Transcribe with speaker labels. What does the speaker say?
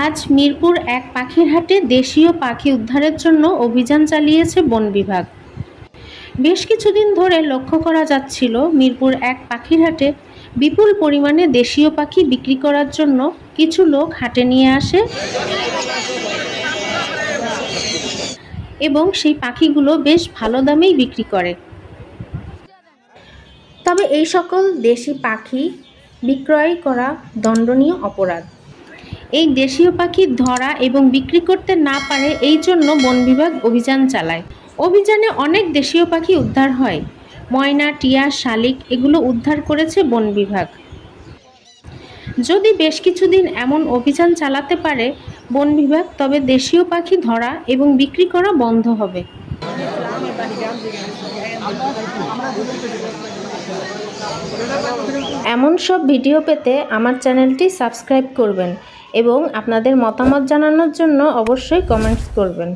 Speaker 1: আজ মিরপুর এক পাখির হাটে দেশীয় পাখি উদ্ধারের জন্য অভিযান চালিয়েছে বন বিভাগ। বেশ কিছুদিন ধরে লক্ষ্য করা যাচ্ছিল মিরপুর এক পাখির হাটে বিপুল পরিমাণে দেশীয় পাখি বিক্রি করার জন্য কিছু লোক হাটে নিয়ে আসে এবং সেই পাখিগুলো বেশ ভালো দামেই বিক্রি করে। তবে এই সকল দেশি পাখি বিক্রয় করা দণ্ডনীয় অপরাধ। এই দেশীয় পাখি ধরা এবং বিক্রি করতে না পারে এই জন্য বন বিভাগ অভিযান চালায়। অভিযানে অনেক দেশীয় পাখি উদ্ধার হয়। ময়না, টিয়া, শালিক এগুলো উদ্ধার করেছে বন বিভাগ। যদি বেশ কিছুদিন এমন অভিযান চালাতে পারে বন বিভাগ, তবে দেশীয় পাখি ধরা এবং বিক্রি করা বন্ধ হবে। এমন সব ভিডিও পেতে আমার চ্যানেলটি সাবস্ক্রাইব করবেন এবং আপনাদের মতামত জানানোর জন্য অবশ্যই কমেন্টস করবেন।